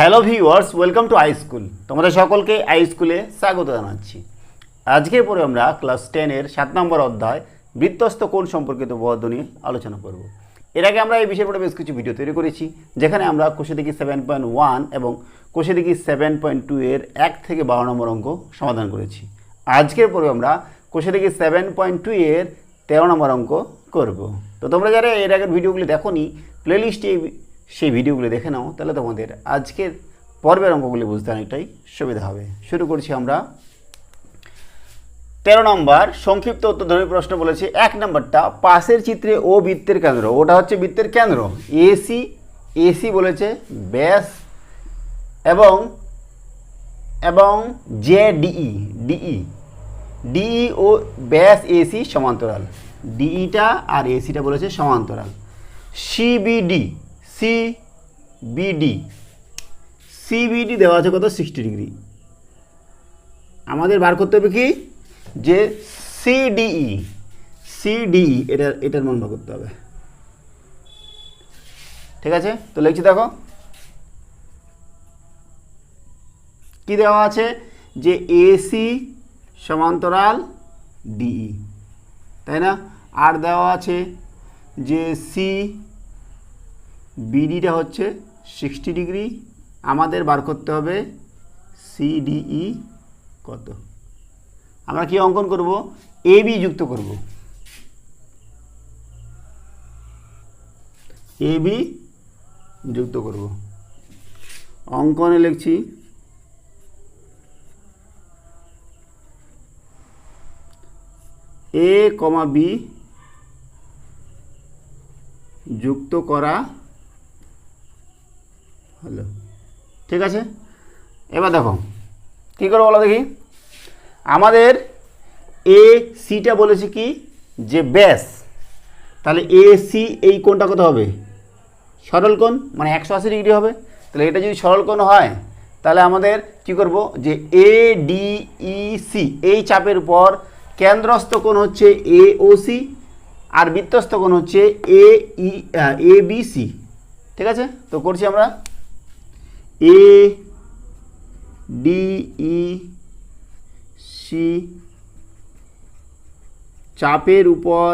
Hello viewers, welcome to I school. তোমাদের সকলকে I স্কুলে স্বাগত জানাচ্ছি। আজকের পরে আমরা ক্লাস টেনের সাত নম্বর অধ্যায় বৃত্তস্থ কোণ সম্পর্কিত বদ্ধ নিয়ে আলোচনা করব। এর আগে আমরা এই বিষয়ের উপরে বেশ কিছু ভিডিও তৈরি করেছি, যেখানে আমরা কোষে দেখি সেভেন পয়েন্ট ওয়ান এবং কোষে দেখি সেভেন পয়েন্ট টু এর এক থেকে বারো নম্বর অঙ্ক সমাধান করেছি। আজকের পরে আমরা কোষে দেখি সেভেন পয়েন্ট টু এর তেরো নম্বর অঙ্ক করব। তো তোমরা যারা এর আগের ভিডিওগুলি দেখো নি প্লেলিস্টে সেই ভিডিওগুলি দেখে নাও, তাহলে তোমাদের আজকের পর্বের অঙ্কগুলি বুঝতে অনেকটাই সুবিধা হবে। শুরু করছি আমরা। তেরো নম্বর, সংক্ষিপ্ত উত্তরধর্মী প্রশ্ন বলেছে, এক নম্বরটা পাশের চিত্রে ও বৃত্তের কেন্দ্র, ওটা হচ্ছে বৃত্তের কেন্দ্র। এসি এসি বলেছে, ব্যাস। এবং এবং জে ডিই ডিই ডিই ও ব্যাস এসি সমান্তরাল। ডিইটা আর এসিটা বলেছে সমান্তরাল। সিবিডি সিবিডি সিবিডি দেওয়া আছে কত? সিক্সটি ডিগ্রি আমাদের বার করতে হবে কি? যে সিডিই সিডিই এটা, এটার মান বার করতে হবে। ঠিক আছে? তো লিখছি দেখো। কি দেওয়া আছে? যে এসি সমান্তরাল ডিই তাই না? আর দেওয়া আছে যে সি বিডিটা হচ্ছে সিক্সটি ডিগ্রি। আমাদের বার করতে হবে সিডিই কত? আমরা কি অঙ্কন করব? এ বি যুক্ত করব। এ বি যুক্ত করব। অঙ্কনে লিখছি এ কমা বি যুক্ত করা হলো ঠিক আছে? এবার দেখো, কী করে বলো দেখি? আমাদের এ সিটা বলেছে কি? যে ব্যাস, তাহলে এ সি এই কোণটা কত হবে? সরল কোণ মানে একশো আশি ডিগ্রি হবে। তাহলে এটা যদি সরল কোণ হয়, তাহলে আমাদের কি করব? যে এ ডি ই সি এই চাপের উপর কেন্দ্রস্থ কোণ হচ্ছে এ ও সি আর বৃত্তস্থ কোণ হচ্ছে এ ই এ বি সি ঠিক আছে? তো করছি আমরা। এ ডি ই সি চাপের উপর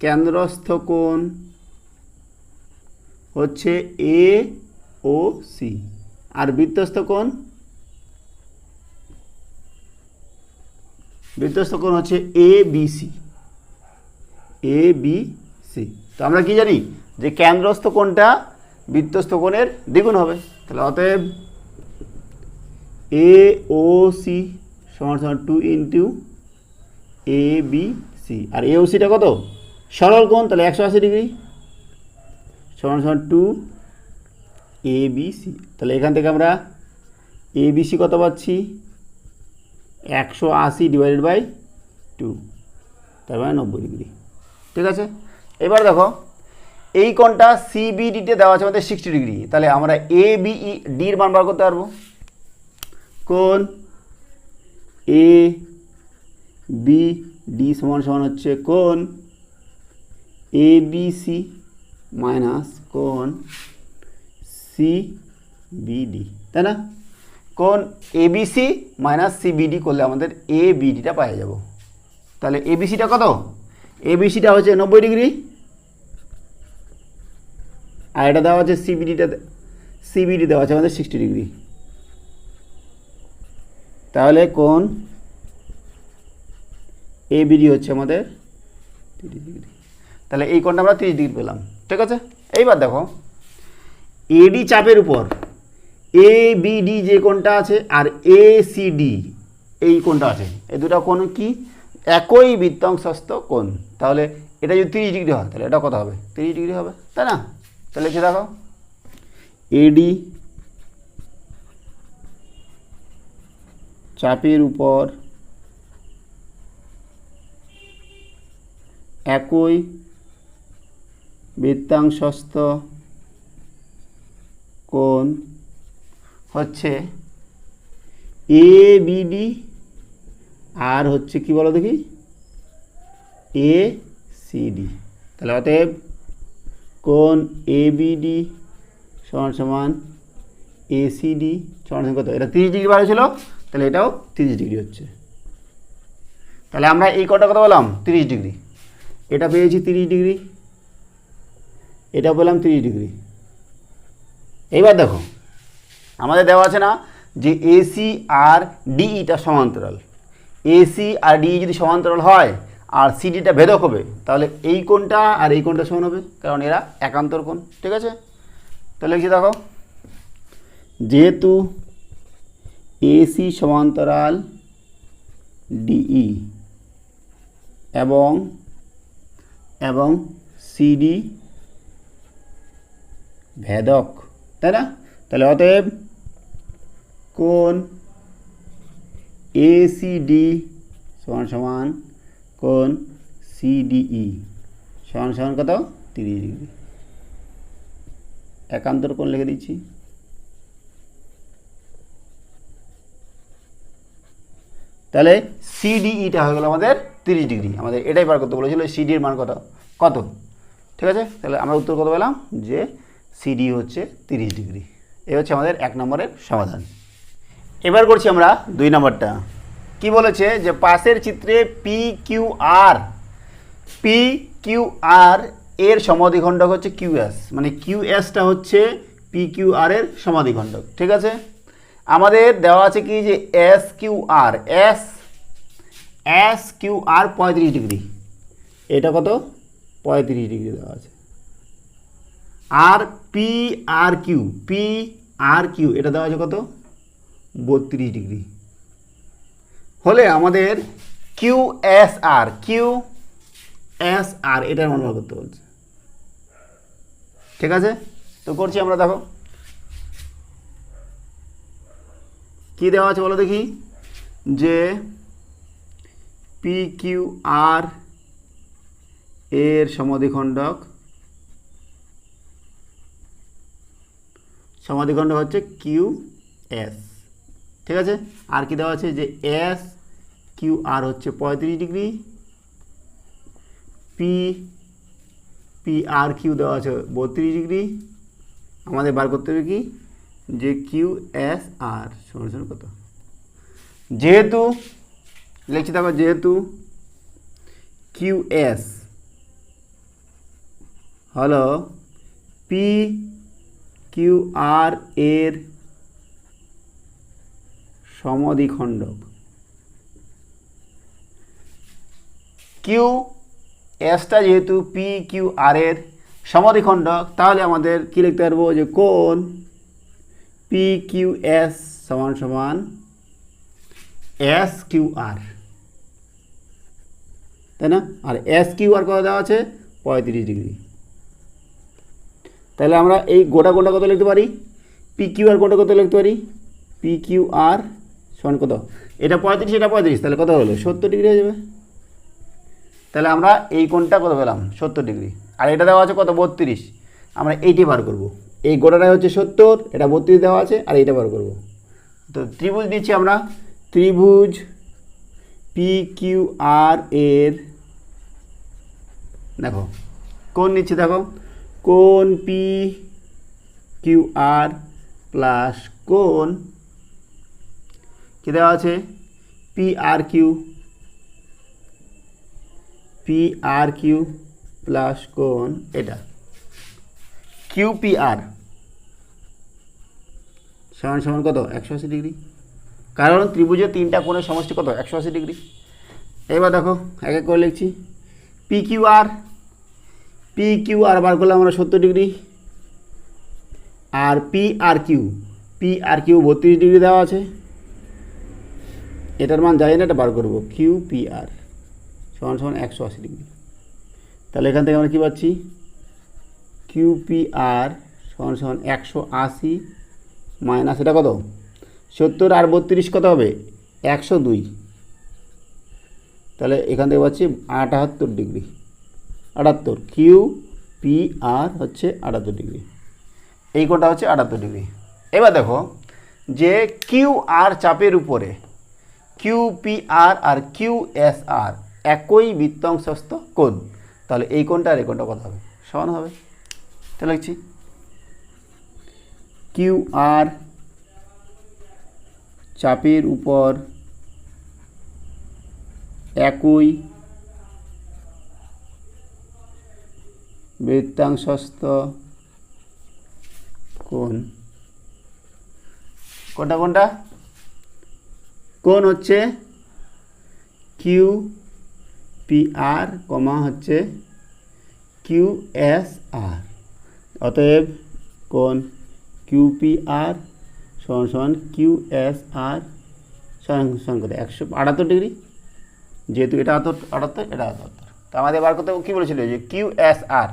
কেন্দ্রস্থ কোণ হচ্ছে এ ও সি আর বৃত্তস্থ কোণ? বৃত্তস্থ কোণ হচ্ছে A B C A B C তো আমরা কি জানি? যে কেন্দ্রস্থ কোণটা বৃত্তস্থ কোণের দ্বিগুণ হবে। তাহলে অতএব এ ও সি সমান সমান two into A B C R A O সিটা কত? সরল কোণ, তাহলে একশো আশি ডিগ্রি। সমান সমান টু এ বি সি তাহলে এখান থেকে আমরা এ বি সি কত পাচ্ছি? একশো আশি ডিভাইডেড বাই টু তার মানে নব্বই ডিগ্রি। ঠিক আছে? এবার দেখো, এই কোণটা সিবিডিতে দেওয়া আছে আমাদের সিক্সটি ডিগ্রি তাহলে আমরা এ বিই ডির মান বার করতে পারব। কোন এ বি ডি সমান সমান হচ্ছে কোন এ বি সি মাইনাস কোন সি বিডি তাই না? কোন A B C minus CBD করলে আমাদের এ বিডিটা পাওয়া যাব। তাহলে এ বি সিটা কত? এ বি সিটা হচ্ছে নব্বই ডিগ্রি আর এটা দেওয়া আছে সিবিডিটা সিবিডি দেওয়া আছে আমাদের সিক্সটি ডিগ্রি তাহলে কোন? এ বিডি হচ্ছে আমাদের তিরিশ ডিগ্রি তাহলে এই কোণটা আমরা তিরিশ ডিগ্রি পেলাম। ঠিক আছে? এইবার দেখো। এডি চাপের উপর এ বিডি যে কোণটা আছে আর এ সিডি এই কোণটা আছে। এই দুটো কোণ কি? একই বৃত্তাংশস্থ কোণ। তাহলে এটা যদি তিরিশ ডিগ্রি হয়, তাহলে এটা কত হবে? তিরিশ ডিগ্রি হবে, তাই না? তাহলে লিখে দেখো। এডি চাপের উপর একই বৃত্তাংশস্থ কোণ হচ্ছে এ বিডি আর হচ্ছে কি বলো দেখি? এ সিডি তাহলে অতএব কোন এবিডি সমান সমান এসিডি সমান সমান কত? এটা তিরিশ ডিগ্রি বার ছিল, তাহলে এটাও তিরিশ ডিগ্রি হচ্ছে। তাহলে আমরা এই কটা কথা বললাম তিরিশ ডিগ্রি। এটা পেয়েছি তিরিশ ডিগ্রি, এটা বললাম তিরিশ ডিগ্রি। এইবার দেখো, আমাদের দেওয়া আছে না যে এসি আর ডিইটা সমান্তরাল। এসি আর ডিই যদি সমান্তরাল হয় আর সিডিটা ভেদক হবে, তাহলে এই কোণটা আর এই কোণটা সমান হবে, কারণ এরা একান্তর কোণ, ঠিক আছে? তাহলে লিখছি দেখো, যেহেতু এসি সমান্তরাল ডিই এবং এবং সিডি ভেদক, তাই না? তাহলে অতএব কোন এসিডি সমান সমান কোন সিডিই সমান সমান কত? তিরিশ ডিগ্রি। একান্তর কোণ লিখে দিচ্ছি। তাহলে সিডিইটা হয়ে গেল আমাদের তিরিশ ডিগ্রি। আমাদের এটাই বার করতে বলেছিল সিডির মান কত? কত? ঠিক আছে? তাহলে আমরা উত্তর কত পেলাম? যে সিডি হচ্ছে তিরিশ ডিগ্রি। এই হচ্ছে আমাদের এক নম্বরের সমাধান। এবার করছি আমরা দুই নম্বরটা। কি বলেছে? যে পাশের চিত্রে P Q R P Q R এর সমাধিখণ্ডক হচ্ছে কিউএস মানে কিউএসটা হচ্ছে পি কিউ আর এর সমাধিখণ্ডক, ঠিক আছে? আমাদের দেওয়া আছে কি? যে S Q R S S Q R পঁয়ত্রিশ ডিগ্রি। এটা কত? পঁয়ত্রিশ ডিগ্রি দেওয়া আছে। আর P R Q P R Q এটা দেওয়া আছে কত? বত্রিশ ডিগ্রি। হলে আমাদের Q S R, Q S R, এটার মান করতে বলছে। ঠিক আছে? তো করছি আমরা, দেখো। কি দেওয়া আছে বলো দেখি? যে পি কিউ আর এর সমাধিখণ্ডক সমাধিখণ্ডক হচ্ছে কিউ এস। ঠিক আছে? আর কি দেওয়া আছে? যে এস কিউ আর হচ্ছে পঁয়ত্রিশ degree. P P R Q দেওয়া আছে বত্রিশ ডিগ্রি। আমাদের বার করতে হবে কি? যে কিউ এস আর সমান কত? যেহেতু, লিখছি দেখো যেহেতু কিউ এস হলো পি কিউ আর এর সমাধিখণ্ডক কিউ এসটা যেহেতু পি কিউ আর এর সমাধিখণ্ডক তাহলে আমাদের কী লিখতে পারব? যে কোন পি কিউ এস সমান সমান এস কিউ আর তাই না? আর এস কিউ আর কত দেওয়া আছে? পঁয়ত্রিশ ডিগ্রি। তাহলে আমরা এই গোটা গোটা কত লিখতে পারি? পি কিউ আর গোটা কত লিখতে পারি? পি কিউ আর সমান কত? এটা পঁয়ত্রিশ এটা পঁয়ত্রিশ, তাহলে কত হলো? সত্তর ডিগ্রি হয়ে যাবে। তাহলে আমরা এই কোণটা কত পেলাম? সত্তর ডিগ্রি। আর এটা দেওয়া আছে কত? বত্রিশ। আমরা এইটি বার করব। এই গোটাটা হচ্ছে সত্তর, এটা বত্রিশ দেওয়া আছে, আর এইটা বার করব। তো ত্রিভুজ দিচ্ছি আমরা। ত্রিভুজ পি কিউ আর এর, দেখো কোন নিচ্ছি, দেখো। কোন পি কিউ আর প্লাস কোন কী দেওয়া আছে? P R Q P R Q plus কোন এটা। কিউ পি আর সমান সমান কত? একশো আশি ডিগ্রি। কারণ ত্রিভুজের তিনটা কোণের সমষ্টি কত? একশো আশি ডিগ্রি। এবার দেখো, এক এক করে লিখছি। P Q R P Q R বার করলাম আমরা সত্তর ডিগ্রি। আর P R Q P R Q বত্রিশ ডিগ্রি দেওয়া আছে। এটার মান যাই না, এটা বার করব। কিউ পি আর সমান সমান একশো আশি ডিগ্রি। তাহলে এখান থেকে আমরা কী পাচ্ছি? কিউ পি আর সমান সমান একশো আশি মাইনাস এটা কত? সত্তর আর বত্রিশ কত হবে? একশো দুই। তাহলে এখান থেকে পাচ্ছি আটাত্তর ডিগ্রি। আটাত্তর। কিউ পি আর হচ্ছে আটাত্তর ডিগ্রি। এই কোণটা হচ্ছে আটাত্তর ডিগ্রি। এবার দেখো যে কিউ আর চাপের উপরে কিউ পি আর আর কিউ এস আর একই বৃত্তাংশস্থ কোণ। তাহলে এই কোণটা আর এই কোণটা কত হবে? সমান হবে। তাহলে লিখছি। কিউ আর চাপের উপর একই বৃত্তাংশস্থ কোণ। কোনটা কোনটা কোন হচ্ছে কিউ পি আর কমা হচ্ছে কিউ এস আর অতএব কোন কিউ পি আর সমান সমান কিউ এস আর সমান একশো আটাত্তর ডিগ্রি? যেহেতু এটা আটাত্তর এটা আটাত্তর। তো আমাদের বার করতে কী বলেছিল যে Q S R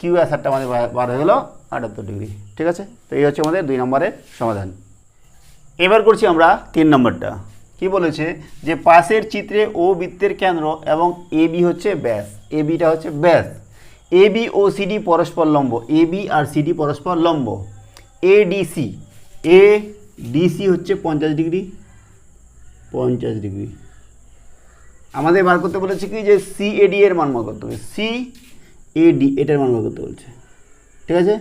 Q S আরটা আমাদের বার হয়ে গেলো আটাত্তর ডিগ্রি। ঠিক আছে? তো এই হচ্ছে আমাদের দুই নম্বরের সমাধান। এবার করছি আমরা তিন নম্বরটা। কি বলেছে? যে পাশের চিত্রে ও বৃত্তের কেন্দ্র এবং এ বি হচ্ছে ব্যাস। এ বিটা হচ্ছে ব্যাস। এ বি ও সিডি পরস্পর লম্ব। এ বি আর সিডি পরস্পর লম্ব। এ ডিসি এ ডিসি হচ্ছে পঞ্চাশ ডিগ্রি। পঞ্চাশ ডিগ্রি। আমাদের বার করতে বলেছে কি? যে সি এডি এর মান বার করতে হবে। সি এডি এটার মান বার করতে বলছে। ঠিক আছে?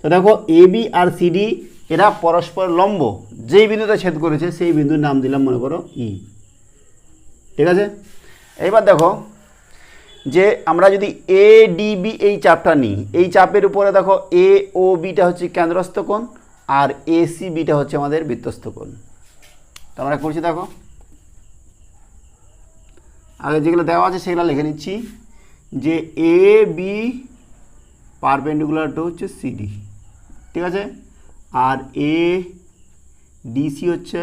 তো দেখো, এ বি আর সিডি এরা পরস্পর লম্ব। যেই বিন্দুতে ছেদ করেছে, সেই বিন্দুর নাম দিলাম, মনে করো ই ঠিক আছে? এবার দেখো যে আমরা যদি এ ডিবি এই চাপটা নিই, এই চাপের উপরে দেখো এ ও বিটা হচ্ছে কেন্দ্রস্থ কোণ, আর এ বিটা হচ্ছে আমাদের বৃত্তস্থ কোণ। তো আমরা করছি দেখো? আগে যেগুলো দেওয়া আছে, সেগুলো লিখে নিচ্ছি। যে এ বি পারপেন্ডিকুলার টু হচ্ছে সিডি ঠিক আছে? আর এ ডিসি হচ্ছে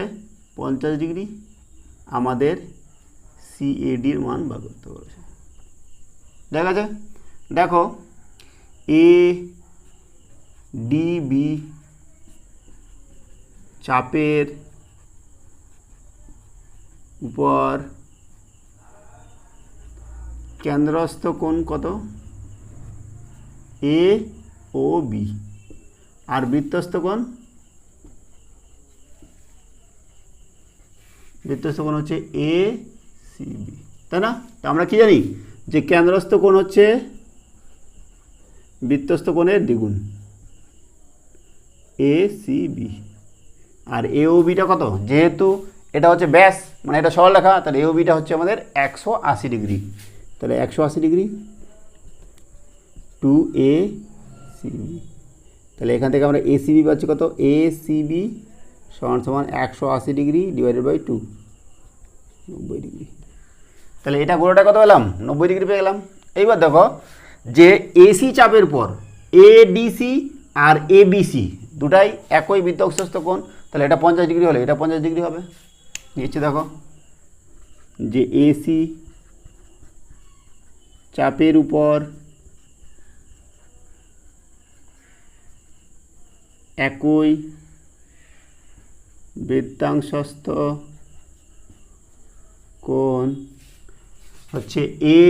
পঞ্চাশ ডিগ্রি। আমাদের সিএডির মান বার করতে বলেছে। ঠিক আছে দেখো এ ডিবি চাপের উপর কেন্দ্রস্থ কোণ কত? এ ও বি আর বৃত্তস্থ কোণ? বৃত্তস্থ কোণ হচ্ছে এ সি বি তাই না? তো আমরা কি জানি? যে কেন্দ্রস্থ কোণ হচ্ছে বৃত্তস্থ কোণের দ্বিগুণ। এ সি বি আর এ ও বিটা কত? যেহেতু এটা হচ্ছে ব্যাস মানে এটা সরল লেখা তাহলে এ ও বিটা হচ্ছে আমাদের একশো আশি ডিগ্রি। তাহলে একশো আশি ডিগ্রি। টু এ সিবি তাহলে এখান থেকে আমরা এ সিবি পাচ্ছি কত? এ সিবি সমান সমান একশো আশি ডিগ্রি ডিভাইডেড বাই টু নব্বই ডিগ্রি। তাহলে এটা গোড়াটা কত পেলাম? নব্বই ডিগ্রি পেয়ে গেলাম। এইবার দেখো যে এসি চাপের পর এ ডিসি আর এ বিসি দুটাই একই বৃত্তস্থ কোণ। তাহলে এটা পঞ্চাশ ডিগ্রি হলে এটা পঞ্চাশ ডিগ্রি হবে। নিচ্ছে দেখো যে এসি চাপের উপর একই বৃত্তাংশস্থ কোণ হচ্ছে এ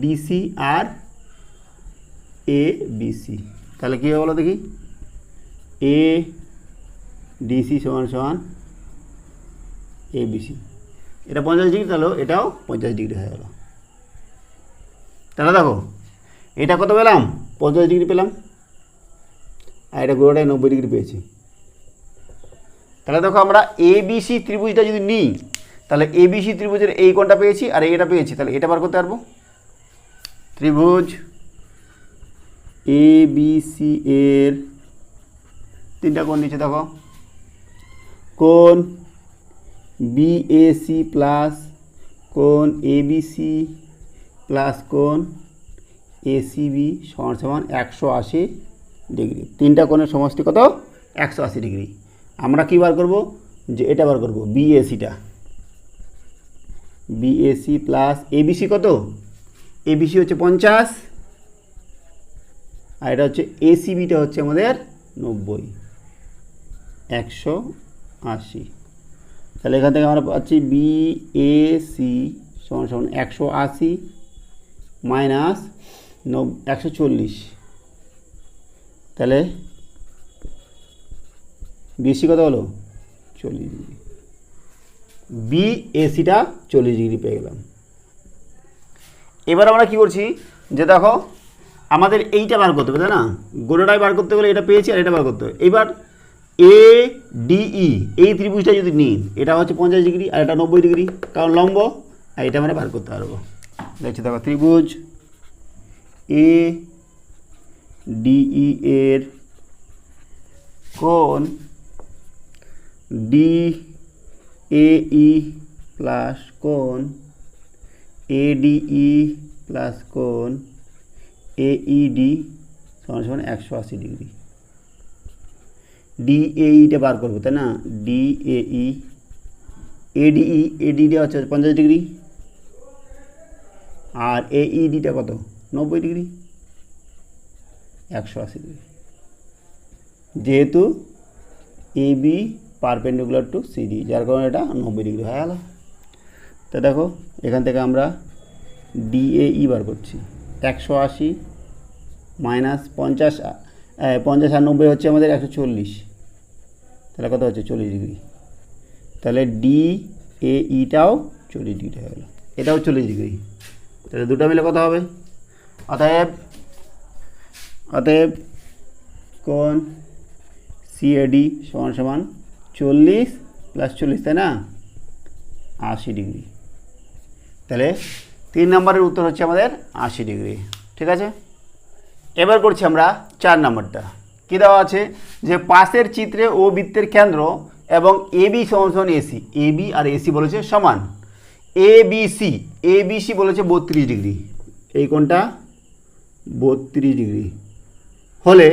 ডিসি আর এ বিসি তাহলে কী হবে বলো দেখি? এ ডিসি সমান সমান এ বিসি এটা পঞ্চাশ ডিগ্রি, তাহলে এটাও পঞ্চাশ ডিগ্রি হয়ে গেল। তাহলে দেখো, এটা কত পেলাম? পঞ্চাশ ডিগ্রি পেলাম। আর এটা গোড়াটায় নব্বই ডিগ্রি পেয়েছি। তাহলে দেখো আমরা এ বিসি ত্রিভুজটা যদি নিই, তাহলে এ বিসি ত্রিভুজের এই কোণটা পেয়েছি আর এটা পেয়েছি। তাহলে এটা বার করতে পারব? ত্রিভুজ এ বিসি এর তিনটা কোণ নিচে দেখো। কোণ বিএসি প্লাস কোণ এবিসি প্লাস কোণ এসিবি সমান সমান একশো আশি ডিগ্রি। তিনটা কোণের সমষ্টি কত? একশো আশি ডিগ্রি। আমরা কী বার করব? যে এটা বার করব বিএসিটা বিএসি প্লাস এবিসি কত? এবিসি হচ্ছে পঞ্চাশ। আর এটা হচ্ছে এসিবিটা হচ্ছে আমাদের নব্বই। একশো আশি। তাহলে এখান থেকে আমরা পাচ্ছি বিএসি সমান সমান একশো আশি মাইনাস নব একশো চল্লিশ। তাহলে বিএসি কত হলো? চল্লিশ ডিগ্রি বি এসিটা চল্লিশ ডিগ্রি পেয়ে গেলাম। এবার আমরা কি করছি? যে দেখো, আমাদের এইটা বার করতে হবে, তাই না? গোটাটাই বার করতে গেলে এটা পেয়েছি আর এটা বার করতে হবে। এইবার এ ডিই এই ত্রিভুজটা যদি নিই, এটা হচ্ছে পঞ্চাশ ডিগ্রি আর এটা নব্বই ডিগ্রি কারণ লম্ব, আর এটা আমরা বার করতে পারব। দেখছি, দেখো, ত্রিভুজ এ ডিই এর কোণ ডি এই প্লাস কোণ এডিই প্লাস কোণ এইডি সমান সমান একশো আশি ডিগ্রি। ডিএইটা বার করব, তাই না? ডিএই, এডিই এডিটা হচ্ছে পঞ্চাশ ডিগ্রি। আর এইডিটা কত? নব্বই ডিগ্রি। একশো আশি ডিগ্রি যেহেতু A B perpendicular to CD যার কারণে এটা নব্বই ডিগ্রি হয়ে গেল। তো দেখো, এখান থেকে আমরা ডিএই বার করছি। একশো আশি মাইনাস পঞ্চাশ পঞ্চাশ আর নব্বই হচ্ছে আমাদের একশো চল্লিশ। তাহলে কত হচ্ছে? চল্লিশ ডিগ্রি তাহলে ডি এ ইটাও চল্লিশ ডিগ্রি হয়ে গেলো। এটাও চল্লিশ ডিগ্রি তাহলে দুটো মিলে কত হবে? অতএব অতএব কোন সিএডি সমান সমান চল্লিশ প্লাস চল্লিশ, তাই না? আশি ডিগ্রি। তাহলে তিন নম্বরের উত্তর হচ্ছে আমাদের আশি ডিগ্রি। ঠিক আছে? এবার করছি আমরা চার নম্বরটা। কী দেওয়া আছে? যে পাশের চিত্রে ও বৃত্তের কেন্দ্র এবং এ বি সমান সমান এসি এ বি আর এসি বলেছে সমান। A B C A B C বলেছে বত্রিশ ডিগ্রি। এই কোনটা বত্রিশ ডিগ্রি। হলে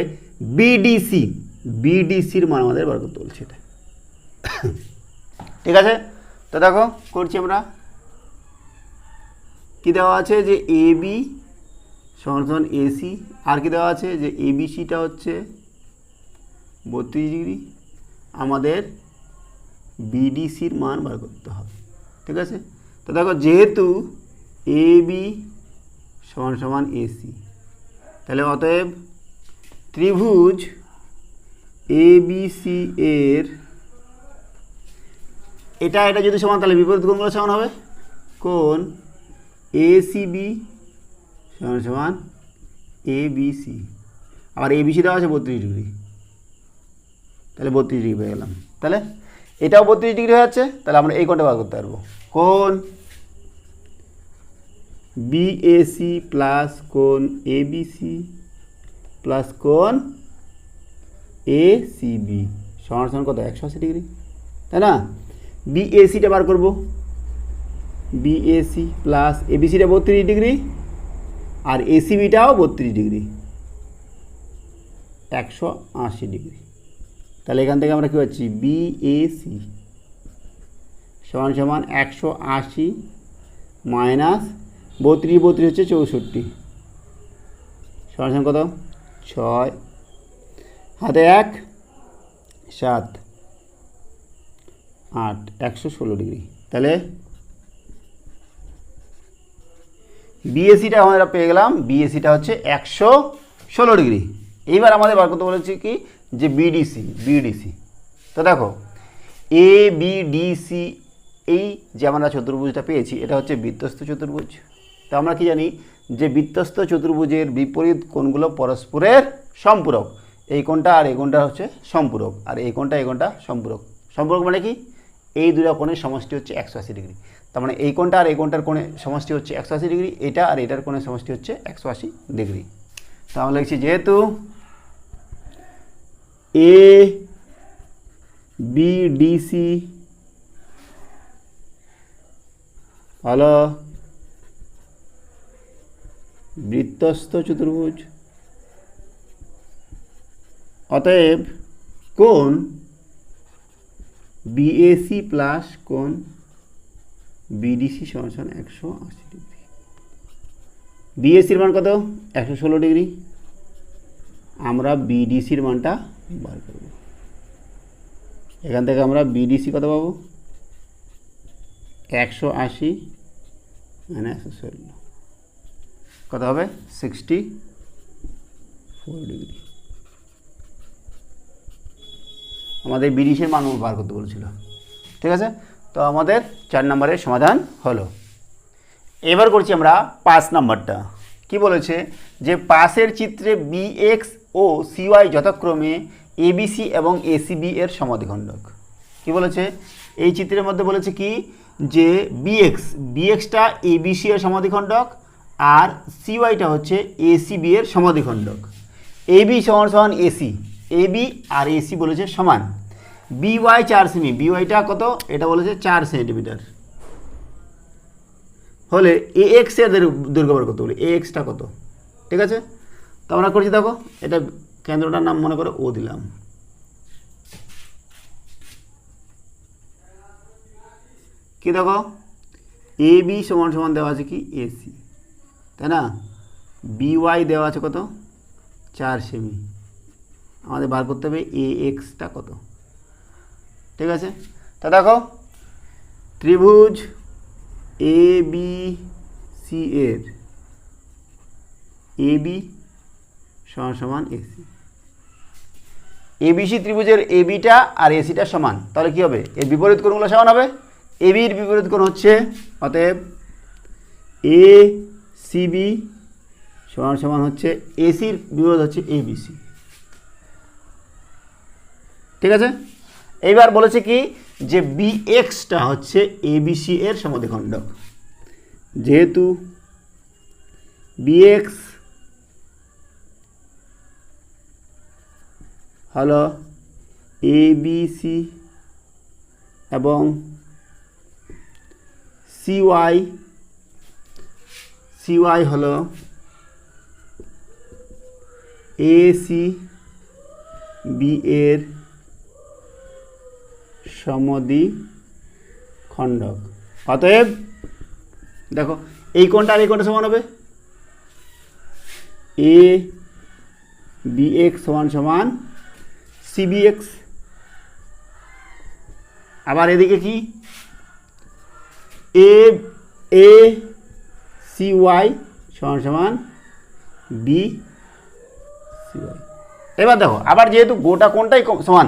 বিডিসি বিডিসির মান আমাদের বার করতে বলছে এটা। ঠিক আছে? তো দেখো, করছি আমরা। কি দেওয়া আছে? যে এ বি সমান এসি আর কি দেওয়া আছে? যে এবিসিটা হচ্ছে বত্রিশ ডিগ্রি। আমাদের বিডিসির মান বার করতে হবে। ঠিক আছে? তো দেখো, যেহেতু এ বি সমান সমান এসি তাহলে অতএব ত্রিভুজ এ সি এর, এটা এটা যদি সমান, তাহলে বিপরীত কোণগুলো সমান হবে? কোণ এ বি সমান সমান এ সি আবার এ সি দেওয়া আছে বত্রিশ ডিগ্রি। তাহলে বত্রিশ ডিগ্রি পেয়ে গেলাম। তাহলে এটাও বত্রিশ ডিগ্রি হয়ে যাচ্ছে, তাহলে আমরা এই কোণটা বার করতে পারব। কোণ বিএসি প্লাস কোণ এবিসি প্লাস কোণ এ সি বি সমান সমান কত? একশো আশি ডিগ্রি। তাই না? বিএসিটা বার করব। বিএসি প্লাস এবিসিটা বত্রিশ ডিগ্রি আর এসিবিটাও বত্রিশ ডিগ্রি। একশো আশি ডিগ্রি। তাহলে এখান থেকে আমরা কী পাচ্ছি? বিএসি সমান সমান একশো আশি মাইনাস বত্রিশ বত্রিশ হচ্ছে চৌষট্টি। সমান সমান কত? ছয়। হাতে এক, সাত, আট, একশো ষোলো ডিগ্রি। তাহলে বিএসিটা আমরা পেয়ে গেলাম। বিএসিটা হচ্ছে একশো ষোলো ডিগ্রি। এইবার আমাদের বার করতে বলেছি কি? যে বিডিসি বিডিসি তো দেখো এ বিডিসি এই যে আমরা চতুর্ভুজটা পেয়েছি, এটা হচ্ছে বৃত্তস্থ চতুর্ভুজ। তো আমরা কি জানি যে বৃত্তস্থ চতুর্ভুজের বিপরীত কোণগুলো পরস্পরের সম্পূরক। এই কোণটা আর এই কোণটা হচ্ছে সম্পূরক। আর এই কোণটা এই কোণটা সম্পূরক। সম্পূরক মানে কি? এই দুটা কোণের সমষ্টি হচ্ছে একশো আশি ডিগ্রি। তার মানে এই কোণটা আর এই কোণটার কোণে সমষ্টি হচ্ছে একশো আশি ডিগ্রি। এটা আর এটার কোণের সমষ্টি হচ্ছে একশো আশি ডিগ্রি। তো আমরা লিখছি যেহেতু এ বিডিসি হলো বৃত্তস্থ চতুর্ভুজ। অতএব কোণ বিএসি প্লাস কোন বিডিসি সমান একশো আশি ডিগ্রি। বিএসির মান কত? একশো ষোলো ডিগ্রি। আমরা বিডিসির মানটা বার করব। এখান থেকে আমরা বিডিসি কত পাবো? একশো আশি মানে একশো ষোলো। কত হবে? সিক্সটি ফোর ডিগ্রি আমাদের বিডিসির মান বার করতে বলেছিল। ঠিক আছে? তো আমাদের চার নম্বরের সমাধান হলো। এবার করছি আমরা পাঁচ নাম্বারটা। কি বলেছে? যে পাশের চিত্রে বিএক্স ও সিওয়াই যথাক্রমে এবিসি এবং এসিবি এর সমাধিখণ্ডক। কি বলেছে? এই চিত্রের মধ্যে বলেছে কি? যে বিএক্স বিএক্সটা এবিসি এর সমাধিখণ্ডক আর সিওয়াইটা হচ্ছে এসিবি এর সমাধিখণ্ডক। এবি সমান সমান এসি এবি আর এসি বলেছে সমান। বিওয়াই চার সেমি। বিওয়াইটা কত? এটা বলেছে চার সেন্টিমিটার। হলে এ এক্সের দৈর্ঘ্য- বার করতে বলি? এ এক্সটা কত? ঠিক আছে? তো আমরা করছি দেখো, এটা কেন্দ্রটার নাম মনে করে ও দিলাম। কি দেখো? এ বি সমান সমান দেওয়া আছে কি? এসি তাই না? বিওয়াই দেওয়া আছে কত? চার সেমি আমাদের বার করতে হবে এ এক্সটা কত? ঠিক আছে? তা দেখো, ত্রিভুজ এ বি সি এর এ বি সমান সমান এসি এবিসি ত্রিভুজের এবিটা আর এসিটা সমান। তাহলে কি হবে? এর বিপরীত কোণগুলো সমান হবে। এবির বিপরীত কোণ হচ্ছে অতএব এ সিবি সমান সমান হচ্ছে এসির বিরোধ হচ্ছে এবিসি ঠিক আছে? এইবার বলেছে কি যে বি এক্সটা হচ্ছে এবিসি এর সমদ্বিখণ্ডক। যেহেতু বিএক্স হলো এবিসি এবং সিওয়াই সিওয়াই হলো এসি বি এর সমদ্বি খণ্ডক। অতএব, দেখো, এই কোণটা আর এই কোণটা সমান হবে? এ বি এক্স সমান সমান সিবি এক্স আবার এদিকে কি? এ এ সি ওয়াই সমান সমান বি সি ওয়াই এবার দেখো, আবার যেহেতু গোটা কোনটাই সমান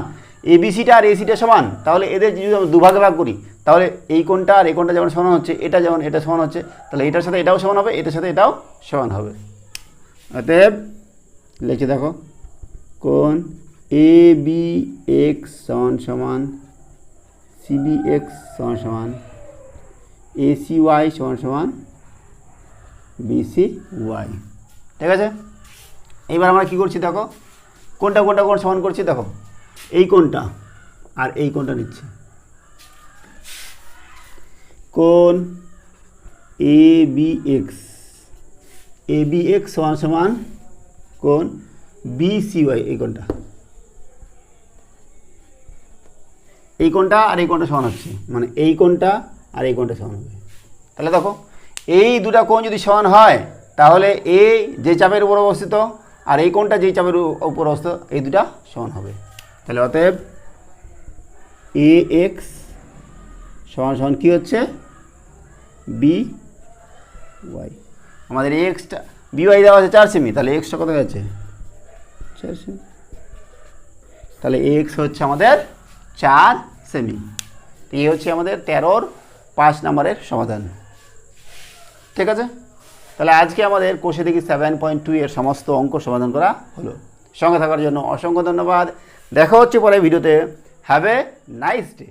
এবিসিটা আর এসিটা সমান, তাহলে এদের যদি আমরা দুভাগে ভাগ করি, তাহলে এই কোনটা আর এই কোনটা যেমন সমান হচ্ছে, এটা যেমন এটা সমান হচ্ছে, তাহলে এটার সাথে এটাও সমান হবে, এটার সাথে এটাও সমান হবে। অতএব, লিখে দেখো কোন এ বি এক্স সমান সমান সিবি এক্স সমান সমান এসি ওয়াই সমান সমান বিসি ওয়াই ঠিক আছে? এইবার আমরা কি করছি দেখো? কোনটা কোনটা কোন সমান করছি দেখো? এই কোনটা? আর এই কোনটা নিচ্ছি। কোন? A B X A B X সমান সমান কোন? বি সি ওয়াই এই কোনটা? এই কোনটা আর এই কোনটা সমান হচ্ছে। মানে এই কোনটা আর এই কোনটা সমান হবে। তাহলে দেখো এই দুটা কোণ যদি সমান হয়, তাহলে এ যে চাপের উপর অবস্থিত আর এই কোণটা যেই চাপের উপর অবস্থিত, এই দুটা সমান হবে। তাহলে অতএব এ এক্স সমান সমান কী হচ্ছে? B Y. আমাদের এক্সটা বি ওয়াই দেওয়া আছে চার সেমি, তাহলে এক্সটা কত গেছে চার সেমি। তাহলে এক্স হচ্ছে আমাদের চার সেমি। এই হচ্ছে আমাদের তেরোর পাঁচ নম্বরের সমাধান। ঠিক আছে? তাহলে আজকে আমাদের কোষে দেখি সেভেন পয়েন্ট টু এর সমস্ত অঙ্ক সমাধান করা হলো। সঙ্গে থাকার জন্য অসংখ্য ধন্যবাদ। দেখা হচ্ছে পরে ভিডিওতে। Have a nice day